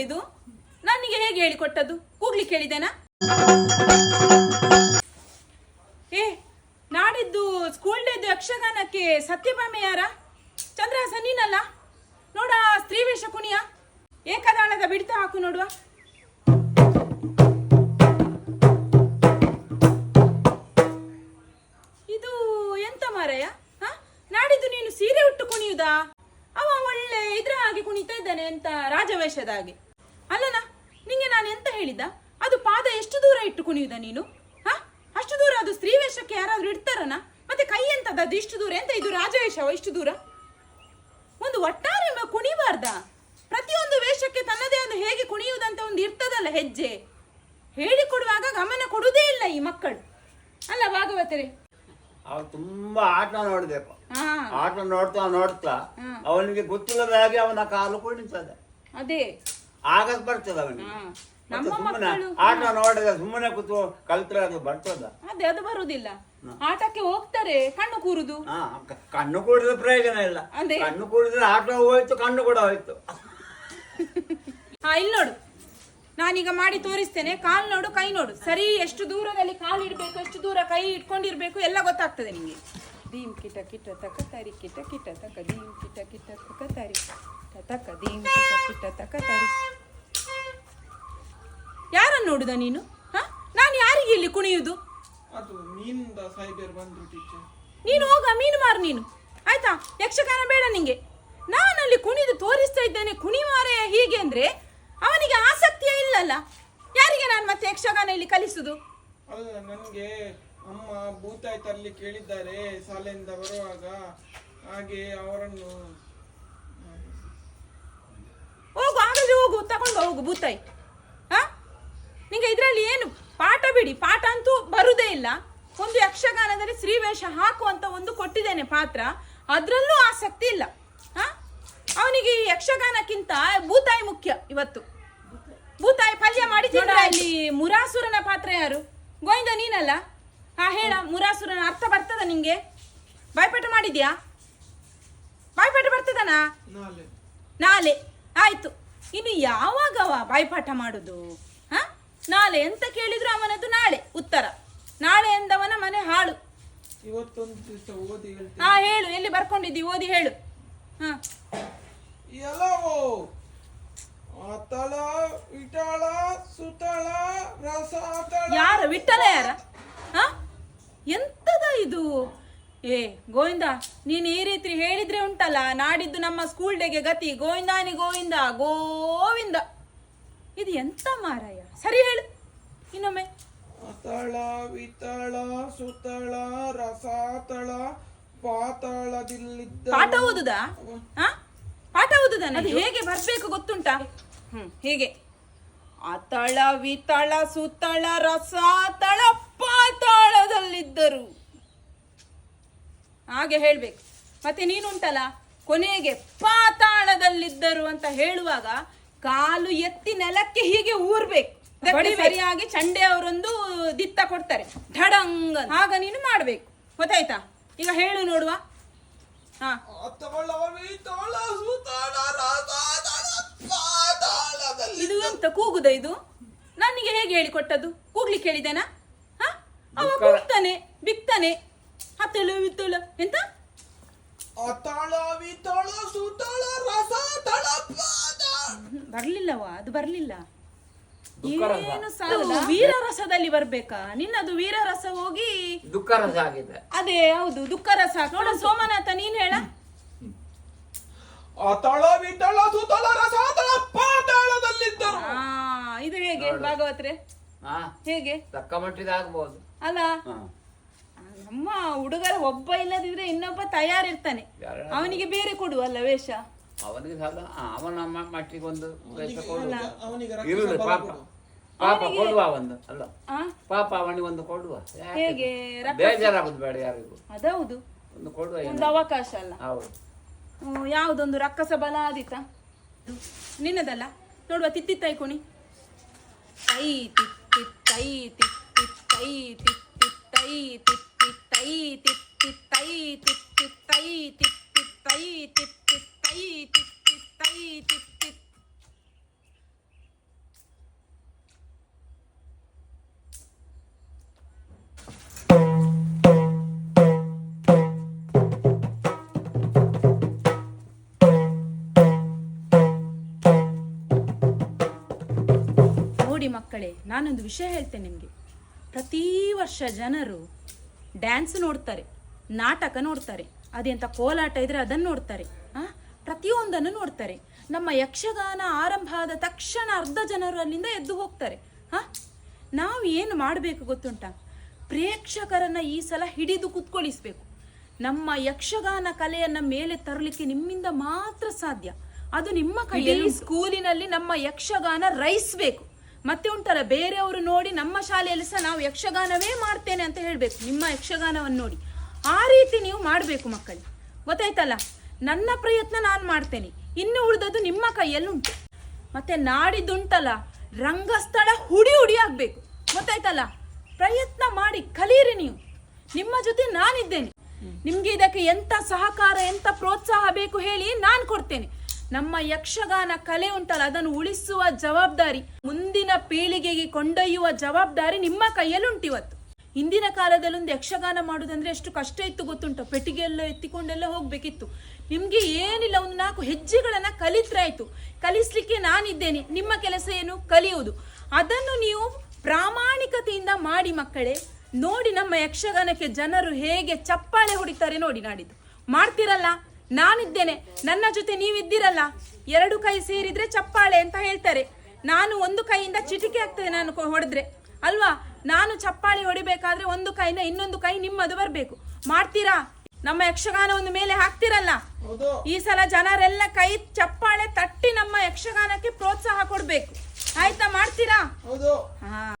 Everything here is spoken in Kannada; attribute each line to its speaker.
Speaker 1: ಇದು? ನನಗೆ ಹೇಗೆ ಹೇಳಿಕೊಟ್ಟದ್ದು? ಕೂಗ್ಲಿಕ್ಕೆ ಹೇಳಿದೆನಾ ಏ, ನಾಡಿದ್ದು ಸ್ಕೂಲ್ ಡೇದು ಯಕ್ಷಗಾನಕ್ಕೆ ಸತ್ಯಭಾಮೆ ಯಾರ? ಚಂದ್ರಹಾಸ ನೀನಲ್ಲ? ನೋಡ ಸ್ತ್ರೀ ವೇಷ ಕುಣಿಯ. ಏಕದಾಳದ ಬಿಡ್ತ ಹಾಕು ನೋಡುವ. ಇದು ಎಂತ ಮಾರಯ್ಯ? ಹಾ? ನಾಡಿದ್ದು ನೀನು ಸೀರೆ ಉಟ್ಟು ಕುಣಿಯುದಾ? ಅವ ಒಳ್ಳೆ ಇದ್ರ ಹಾಗೆ ಕುಣಿತಾ ಇದ್ದಾನೆ ಅಂತ ರಾಜವೇಷದ ಹಾಗೆ ಅಲ್ಲನ ನಿಂಗೆ ನಾನು ಎಂತ ಹೇಳಿದ? ಅದು ಪಾದ ಎಷ್ಟು ದೂರ ಇಟ್ಟು ಕುಣಿಯುದ ನೀನು? ಹಾ? ಅಷ್ಟು ದೂರ ಅದು ಸ್ತ್ರೀ ವೇಷಕ್ಕೆ ಯಾರಾದ್ರೂ ಇಡ್ತಾರನ? ಮತ್ತೆ ಕೈ ಎಂತದ ಅದು ಇಷ್ಟು ದೂರ? ಎಂತ ಇದು ರಾಜವೇಷವ ಇಷ್ಟು ದೂರ? ಒಂದು ಒಟ್ಟಾರೆ ಕುಣಿಬಾರ್ದ? ಪ್ರತಿಯೊಂದು ವೇಷಕ್ಕೆ ತನ್ನದೇ ಒಂದು ಹೇಗೆ ಕುಣಿಯುವುದಂತ ಒಂದು ಇರ್ತದಲ್ಲ ಹೆಜ್ಜೆ. ಹೇಳಿಕೊಡುವಾಗ ಗಮನ ಕೊಡುವುದೇ ಇಲ್ಲ ಈ ಮಕ್ಕಳು. ಅಲ್ಲ ಭಾಗವತರೇ.
Speaker 2: ಅವ ತುಂಬಾ ಆಟ ನೋಡ್ಬೇಕು.
Speaker 1: ಹಾ.
Speaker 2: ಆಟ ನೋಡ್ತಾ ನೋಡ್ತಾ. ಅವನಿಗೆ ಗೊತ್ತಿಲ್ಲದ ಹಾಗೆ ಅವನ ಕಾಲು ಕುಣಿತದೆ.
Speaker 1: ಅದೇ.
Speaker 2: ಆಗ ಬರ್ತದ ಅವನಿಗೆ.
Speaker 1: ಹಾ.
Speaker 2: ಮತ್ತೆ
Speaker 1: ನಮ್ಮ
Speaker 2: ಸುಮ್ಮನೆ
Speaker 1: ಮಕ್ಕಳು
Speaker 2: ಆಟ ನೋಡಿದ ಸುಮ್ಮನೆ ಕೂತು ಕಲ್ತ್ರೆ ಅದು ಬರ್ತದ.
Speaker 1: ಅದೇ ಅದು ಬರುದಿಲ್ಲ. ಆಟಕ್ಕೆ ಹೋಗ್ತಾರೆ ಕಣ್ಣು ಕೂರುದು.
Speaker 2: ಹಾ ಕ- ಕಣ್ಣು ಕೂಡಿದ್ರೆ ಪ್ರಯೋಜನ ಇಲ್ಲ.
Speaker 1: ಅದೇ.
Speaker 2: ಕಣ್ಣು ಕೂಡಿದ್ರೆ ಆಟ ಹೋಯ್ತು ಕಣ್ಣು ಕೂಡ ಹೋಯ್ತು.
Speaker 1: ಹಾ ಇಲ್ಲಿ ನೋಡು. ನಾನೀಗ ಮಾಡಿ ತೋರಿಸ್ತೇನೆ. ಕಾಲ್ ನೋಡು ಕೈ ನೋಡು. ಸರಿ ಎಷ್ಟು ದೂರದಲ್ಲಿ ಕಾಲ್ ಇಡ್ಬೇಕು ಎಷ್ಟು ದೂರ ಕೈ ಇಟ್ಕೊಂಡಿರ್ಬೇಕು ಎಲ್ಲ ಗೊತ್ತಾಗ್ತದೆ ನಿಂಗೆ. ದೀಮ್ ಕಿಟ ಕಿಟ ತಕ ತರಿ ಕಿಟ ಕಿಟ ತಕ ದೀಮ್ ಕಿಟ ಕಿಟ ತಕ ತರಿ. ತ ತಕ ದೀಮ್ ಕಿಟ ಕಿಟ ತಕ ತರಿ ಯಾರನ್ನು ನೋಡುದ ನೀನು? ಹಾ? ನಾನು ಯಾರಿಗೆ ಇಲ್ಲಿ ಕುಣಿಯುದು?
Speaker 3: ಅದು ಮೀನಿಂದ ಸೈಬರ್ ಬಂದ್ರು ಟೀಚರ್
Speaker 1: ನೀನು ಹೋಗ ಮೀನು ಮಾರು ನೀನು. ಆಯ್ತಾ? ಯಕ್ಷಗಾನ ಬೇಡ ನಿಂಗೆ. ನಾನಲ್ಲಿ ಕುಣಿದು ತೋರಿಸ್ತಾ ಇದ್ದೇನೆ ಕುಣಿಮಾರೆ ಹೀಗೆ ಅಂದ್ರೆ ಅವನಿಗೆ ಆಸಕ್ತಿಯೇ ಇಲ್ಲಲ್ಲ. ಯಾರಿಗೆ ನಾನು ಮತ್ತೆ ಯಕ್ಷಗಾನ ಇಲ್ಲಿ ಕಲಿಸುದು?
Speaker 3: ಅಲ್ಲ ನನಗೆ ಅಮ್ಮ ಭೂತಾಯಿ ತರಲಿ ಕೇಳಿದ್ದಾರೆ ಶಾಲೆಯಿಂದ ಬರುವಾಗ. ಹಾಗೆ ಅವರನ್ನು
Speaker 1: ಹೋಗು ಆಗಲೇ ಹೋಗು ತಗೊಂಡು ಹೋಗು ಬೂತಾಯಿ ಹಾ? ನಿಂಗೆ ಇದರಲ್ಲಿ ಏನು? ಪಾಠ ಬಿಡಿ. ಪಾಠ ಅಂತೂ ಬರುದೇ ಇಲ್ಲ. ಒಂದು ಯಕ್ಷಗಾನದಲ್ಲಿ ಶ್ರೀವೇಷ ಹಾಕುವಂತ ಒಂದು ಕೊಟ್ಟಿದ್ದೇನೆ ಪಾತ್ರ. ಅದರಲ್ಲೂ ಆಸಕ್ತಿ ಇಲ್ಲ. ಹಾ? ಅವನಿಗೆ ಈ ಯಕ್ಷಗಾನಕ್ಕಿಂತ ಭೂತಾಯಿ ಮುಖ್ಯ ಇವತ್ತು. ಭೂತಾಯಿ ಪಲ್ಯ ಮಾಡಿ ಅಲ್ಲಿ ಇಲ್ಲಿ? ಮುರಾಸುರನ ಪಾತ್ರ ಯಾರು? ಗೋವಿಂದ ನೀನಲ್ಲ? ಹಾ ಹೇಳ. ಮುರಾಸುರನ ಅರ್ಥ ಬರ್ತದ ನಿಂಗೆ? ಬಾಯ್ಪಾಠ ಮಾಡಿದ್ಯಾ? ಬಾಯ್ಪಾಠ ಬರ್ತದನಾ?
Speaker 3: ನಾಳೆ.
Speaker 1: ಆಯ್ತು. ಇನ್ನು ಯಾವಾಗವ ಬಾಯ್ಪಾಠ ಮಾಡುದು? ಹ? ನಾಳೆ ಎಂತ ಕೇಳಿದ್ರು ಅವನದು ನಾಳೆ ಉತ್ತರ. ನಾಳೆ ಎಂದವನ ಮನೆ ಹಾಳು. ಹಾ ಹೇಳು. ಎಲ್ಲಿ ಬರ್ಕೊಂಡಿದ್ದಿ? ಓದಿ ಹೇಳು. ಹಾ.
Speaker 3: ಎಲ್ಲವೋ. ಅತಳ ಸುತಳ ರಸ
Speaker 1: ಯಾರ? ವಿಠಲ ಯಾರ ಹ ಎಂತದ ಇದು ಏ ಗೋವಿಂದ ನೀನು ಈ ರೀತಿ ಹೇಳಿದ್ರೆ ಉಂಟಲ್ಲ ನಾಡಿದ್ದು ನಮ್ಮ ಸ್ಕೂಲ್ ಡೇಗೆ ಗತಿ. ಗೋವಿಂದಾನಿ ಗೋವಿಂದ ಗೋವಿಂದ. ಇದು ಎಂತ ಮಾರಾಯ? ಸರಿ ಹೇಳು. ಇನ್ನೊಮ್ಮೆ.
Speaker 3: ಅತಳ ವಿತಳ ಸುತಳ ರಸಾತಳ ಪಾತಾಳದಿಲ್ಲಿದ್ದ
Speaker 1: ಪಾಠ ಓದುದಾ? ಹಾ ಪಾಠ ಓದುದಾ? ಅದು ಹೇಗೆ ಬರ್ಬೇಕು ಗೊತ್ತುಂಟಾ? ಹ್ಮ್ ಹೀಗೆ? ಅತಳ ವಿತಳ ಸುತಳ ರಸಾತಳ ಪಾತಾಳದಲ್ಲಿದ್ದರು. ಹಾಗೆ ಹೇಳ್ಬೇಕು. ಮತ್ತೆ ನೀನುಂಟಲ್ಲ ಕೊನೆಗೆ ಪಾತಾಳದಲ್ಲಿದ್ದರು ಅಂತ ಹೇಳುವಾಗ ಕಾಲು ಎತ್ತಿ ನೆಲಕ್ಕೆ ಹೀಗೆ ಊರ್ಬೇಕು. ಸರಿಯಾಗಿ ಚಂಡೆ ಅವರೊಂದು ದಿತ್ತ ಕೊಡ್ತಾರೆ. ಢಡಂಗ್ ಅಂತ. ಆಗ ನೀನು ಮಾಡ್ಬೇಕು. ಗೊತ್ತಾಯ್ತಾ? ಈಗ ಹೇಳು ನೋಡುವ. ಹಾ. ಇದು ಎಂತ ಕೂಗುದ ಇದು? ನನಗೆ ಹೇಗೆ ಹೇಳಿಕೊಟ್ಟದ್ದು ಕೂಗ್ಲಿಕ್ಕೆ ಹೇಳಿದೆನಾ? ಹಾ? ಅವ. ಕೂಗ್ತಾನೆ ಬಿಕ್ತಾನೆ. ಹತ್ತಳು ವಿತ್ತಳ ಎಂತ?
Speaker 3: ಅತಳ ವಿತಳ ಸುತಳ ರಸಾತಳ ಪಾತಾಳ
Speaker 1: ಹ್ಮ್, ಅದು ಬರ್ಲಿಲ್ಲ.
Speaker 2: ದುಃಖರಸ.
Speaker 1: ಏನು ಸಾಲಲ್ಲ? ವೀರರಸದಲ್ಲಿ ಬರ್ಬೇಕಾ? ನಿನ್ನದು ವೀರರಸ ಹೋಗಿ
Speaker 2: ದುಃಖ ರಸ ಆಗಿದೆ.
Speaker 1: ಅದೇ ಹೌದು ದುಃಖ ರಸ ನೋಡ ಸೋಮನಾಥ ನೀನ್ ಹೇಳ.
Speaker 3: ಅತಳ ವಿತಳ ಸುತಳ ರಸಾತಳ ಪಾತಾಳದಲ್ಲಿದ್ದರು.
Speaker 1: ಆ ಇದು ಹೇಗೆ ಭಾಗವತ್ರೆ? ಹೇಗೆ?
Speaker 2: ತಕ್ಕ
Speaker 1: ಅಲ್ಲ? ನಮ್ಮ ಹುಡುಗರ ಒಬ್ಬ ಇಲ್ಲದಿದ್ರೆ ಇನ್ನೊಬ್ಬ ತಯಾರಿರ್ತಾನೆ.
Speaker 2: ಯಾರು?
Speaker 1: ಅವನಿಗೆ ಬೇರೆ ಕೊಡುವಲ್ಲ ವೇಷ.
Speaker 2: ಅವನಿಗೆ ಸಾಲ? ಆ, ಅವನ ಮ- ಮಟ್ಟಿಗೆ ಒಂದು ವೇಷ ಕೊಡುವ
Speaker 3: ಅವನಿಗೆ
Speaker 2: ಇರುದು
Speaker 3: ರಕ್ಷಾ ಬಲ
Speaker 2: ಪಾಪ ಪಾಪ ಕೊಡುವ ಒಂದು ಅಲ್ಲ?
Speaker 1: ಆ?
Speaker 2: ಪಾಪ ಅವನಿಗೆ ಒಂದು ಕೊಡುವ. ಯಾಕೆ?
Speaker 1: ಹೇಗೆ? ರಕ್ಕ-
Speaker 2: ಬೇಜಾರಾಗುದು ಬೇಡ ಯಾರಿಗೂ.
Speaker 1: ಅದೌದು.
Speaker 2: ಒಂದು ಕೊಡುವ?
Speaker 1: ಒಂದು ಅವಕಾಶ ಅಲ್ಲ.
Speaker 2: ಹೌದು.
Speaker 1: ಹ್ಮ್, ಯಾವುದೊಂದು ರಕ್ಕಸ ಬಲ ಆದಿತ ನಿನ್ನದಲ್ಲ. ನೋಡುವ ತಿತ್ತಿತ್ತಾಯಿ ಕುಣಿ. ತೈ ತಿತ್ತಿ ತೈ ತಿತ್ತಿ ತೈ ೈ ತೈ ತಿತ್ತೈ ತಿತ್ ತಿತ್ತೈ ತೈ ತಿತ್ತೈ ತೈ ತಿ ತಿತ್ ತಿತ್ತೈ ತಿತ್ ನೋಡಿ ಮಕ್ಕಳೇ, ನಾನೊಂದು ವಿಷಯ ಹೇಳ್ತೇನೆ ನಿಮಗೆ. ಪ್ರತಿ ವರ್ಷ ಜನರು ಡ್ಯಾನ್ಸ್ ನೋಡ್ತಾರೆ ನಾಟಕ ನೋಡ್ತಾರೆ ಅದೆಂಥ ಕೋಲಾಟ ಇದ್ರೆ ಅದನ್ನು ನೋಡ್ತಾರೆ ಹಾ ಪ್ರತಿಯೊಂದನ್ನು ನೋಡ್ತಾರೆ. ನಮ್ಮ ಯಕ್ಷಗಾನ ಆರಂಭ ಆದ ತಕ್ಷಣ ಅರ್ಧ ಜನರು ಅಲ್ಲಿಂದ ಎದ್ದು ಹೋಗ್ತಾರೆ ಹಾ ನಾವು ಏನು ಮಾಡಬೇಕು ಗೊತ್ತುಂಟ? ಪ್ರೇಕ್ಷಕರನ್ನ ಈ ಸಲ ಹಿಡಿದು ಕುತ್ಕೊಳಿಸ್ಬೇಕು. ನಮ್ಮ ಯಕ್ಷಗಾನ ಕಲೆಯನ್ನ ಮೇಲೆ ತರಲಿಕ್ಕೆ ನಿಮ್ಮಿಂದ ಮಾತ್ರ ಸಾಧ್ಯ. ಅದು ನಿಮ್ಮ ಕೈಯಲ್ಲಿ ಸ್ಕೂಲಿನಲ್ಲಿ ನಮ್ಮ ಯಕ್ಷಗಾನ ರೈಸ್ಬೇಕು. ಮತ್ತೆ ಉಂಟಲ್ಲ, ಬೇರೆಯವರು ನೋಡಿ ನಮ್ಮ ಶಾಲೆಯಲ್ಲಿ ಸಹ ನಾವು ಯಕ್ಷಗಾನವೇ ಮಾಡ್ತೇನೆ ಅಂತ ಹೇಳಬೇಕು. ನಿಮ್ಮ ಯಕ್ಷಗಾನವನ್ನು ನೋಡಿ. ಆ ರೀತಿ ನೀವು ಮಾಡಬೇಕು ಮಕ್ಕಳಿಗೆ ಗೊತ್ತಾಯ್ತಲ್ಲ? ನನ್ನ ಪ್ರಯತ್ನ ನಾನು ಮಾಡ್ತೇನೆ. ಇನ್ನು ಉಳಿದದ್ದು ನಿಮ್ಮ ಕೈಯಲ್ಲಿ ಉಂಟು ಮತ್ತೆ ನಾಡಿದ್ದುಂಟಲ್ಲ, ರಂಗಸ್ಥಳ ಹುಡಿ ಹುಡಿ ಆಗಬೇಕು. ಗೊತ್ತಾಯ್ತಲ್ಲ? ಪ್ರಯತ್ನ ಮಾಡಿ ಕಲೀರಿ ನೀವು. ನಿಮ್ಮ ಜೊತೆ ನಾನಿದ್ದೇನೆ. ನಿಮಗೆ ಇದಕ್ಕೆ ಎಂತ ಸಹಕಾರ, ಎಂತ ಪ್ರೋತ್ಸಾಹ ಬೇಕು ಹೇಳಿ ನಾನು ಕೊಡ್ತೇನೆ. ನಮ್ಮ ಯಕ್ಷಗಾನ ಕಲೆ ಉಂಟಲ್ಲ, ಅದನ್ನು ಉಳಿಸುವ ಜವಾಬ್ದಾರಿ, ಮುಂದಿನ ಪೀಳಿಗೆಗೆ ಕೊಂಡೊಯ್ಯುವ ಜವಾಬ್ದಾರಿ ನಿಮ್ಮ ಕೈಯಲ್ಲಿ ಉಂಟಿವತ್ತು ಹಿಂದಿನ ಕಾಲದಲ್ಲಿ ಒಂದು ಯಕ್ಷಗಾನ ಮಾಡುದಂದ್ರೆ ಎಷ್ಟು ಕಷ್ಟ ಇತ್ತು ಗೊತ್ತುಂಟು ಪೆಟ್ಟಿಗೆ ಎಲ್ಲ ಎತ್ತಿಕೊಂಡೆಲ್ಲ ಹೋಗ್ಬೇಕಿತ್ತು. ನಿಮ್ಗೆ ಏನಿಲ್ಲ, ಒಂದು ನಾಲ್ಕು ಹೆಜ್ಜೆಗಳನ್ನ ಕಲಿತ್ರಾಯ್ತು ಕಲಿಸ್ಲಿಕ್ಕೆ ನಾನಿದ್ದೇನೆ, ನಿಮ್ಮ ಕೆಲಸ ಏನು? ಕಲಿಯುವುದು. ಅದನ್ನು ನೀವು ಪ್ರಾಮಾಣಿಕತೆಯಿಂದ ಮಾಡಿ ಮಕ್ಕಳೇ, ನೋಡಿ ನಮ್ಮ ಯಕ್ಷಗಾನಕ್ಕೆ ಜನರು ಹೇಗೆ ಚಪ್ಪಾಳೆ ಹೊಡಿತಾರೆ ನೋಡಿ ನಾಡಿದ್ದು. ಮಾಡ್ತಿರಲ್ಲ? ನಾನಿದ್ದೇನೆ. ನನ್ನ ಜೊತೆ ನೀವಿದ್ದೀರಲ್ಲ? ಎರಡು ಕೈ ಸೇರಿದ್ರೆ ಚಪ್ಪಾಳೆ ಅಂತ ಹೇಳ್ತಾರೆ. ನಾನು ಒಂದು ಕೈಯಿಂದ ಚಿಟಿಕೆ ಆಗ್ತದೆ ನಾನು ಹೊಡೆದ್ರೆ. ಅಲ್ವಾ? ನಾನು ಚಪ್ಪಾಳೆ ಹೊಡಿಬೇಕಾದ್ರೆ ಒಂದು ಕೈನ ಇನ್ನೊಂದು ಕೈ ನಿಮ್ಮದು ಬರಬೇಕು. ಮಾಡ್ತೀರಾ? ನಮ್ಮ ಯಕ್ಷಗಾನ ಒಂದು ಮೇಲೆ ಹಾಕ್ತಿರಲ್ಲ? ಈ ಸಲ ಜನರೆಲ್ಲ ಕೈ ಚಪ್ಪಾಳೆ ತಟ್ಟಿ ನಮ್ಮ ಯಕ್ಷಗಾನಕ್ಕೆ ಪ್ರೋತ್ಸಾಹ ಕೊಡ್ಬೇಕು. ಆಯ್ತಾ? ಮಾಡ್ತೀರಾ? ಹಾ.